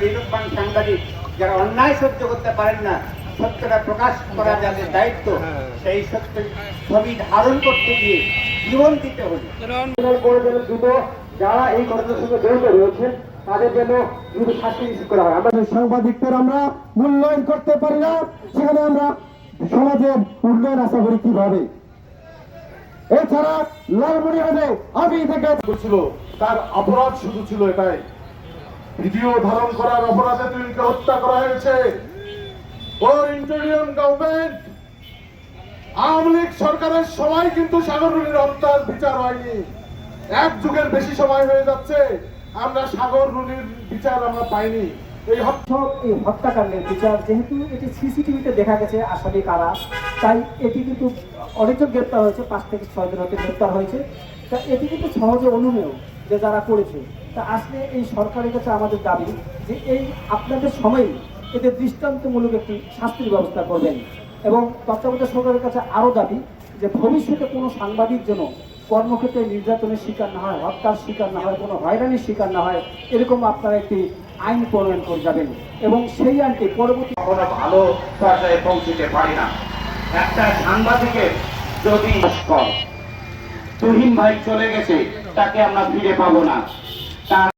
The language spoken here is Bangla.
বিরূপবান সাংবাদিক যারা অন্যায় সহ্য করতে পারেন না সত্যটা প্রকাশ করা যাদের দায়িত্ব সেই সত্য ছবি ধারণ করতে গিয়ে জীবন দিতে হলো। করে যেন দ্রুত যারা এই ঘটনার সঙ্গে জড়িত রয়েছেন তাদের যেন দ্রুত শাস্তি নিশ্চিত করা হয়। আমরা সাংবাদিকদের আমরা মূল্যায়ন করতে পারি না সেখানে আমরা সমাজের উন্নয়ন আশা করি কীভাবে? এছাড়া লালমনিরহাটে আমি থেকে ছিল তার অপরাধ শুধু ছিল এটাই। ভিডিও ধারণ করার অপরাধে তুইকে হত্যা করা হয়েছে। ওর ইন্টেরিয়ম গভর্নমেন্ট আওয়ামী লীগ সরকারের সময় কিন্তু সাগররুনির হত্যার বিচার হয়নি। এক যুগের বেশি সময় হয়ে যাচ্ছে, আমরা সাগর রুনির বিচার আমরা পাইনি। এই এই হত্যাকাণ্ডের বিচার, যেহেতু এটি সিসিটিভিতে দেখা গেছে আসামি কারা, তাই এটি কিন্তু অনেকজন গ্রেপ্তার হয়েছে, পাঁচ থেকে ছয় জন হয়তো গ্রেপ্তার হয়েছে। তা এটি কিন্তু সহজে অনুমেয় যে যারা করেছে। তা আসলে এই সরকারের কাছে আমাদের দাবি যে এই আপনাদের সময়ই এদের দৃষ্টান্তমূলক একটি শাস্তির ব্যবস্থা করবেন। এবং তত্ত্বাবধায়ক সরকারের কাছে আরও দাবি যে ভবিষ্যতে কোনো সাংবাদিক যেন কর্মক্ষেত্রে নির্যাতনের শিকার না হয়, হত্যার শিকার না হয়, কোনো হয়রানির শিকার না হয়, এরকম আপনারা একটি আইন প্রণয়ন করে যাবেন। এবং সেই আইনটি পরবর্তী কখনো ভালো পর্যায়ে পৌঁছতে পারি না। একটা সাংবাদিকের যদি তুহিন ভাই চলে গেছে, তাকে আমরা ফিরে পাবো না। তার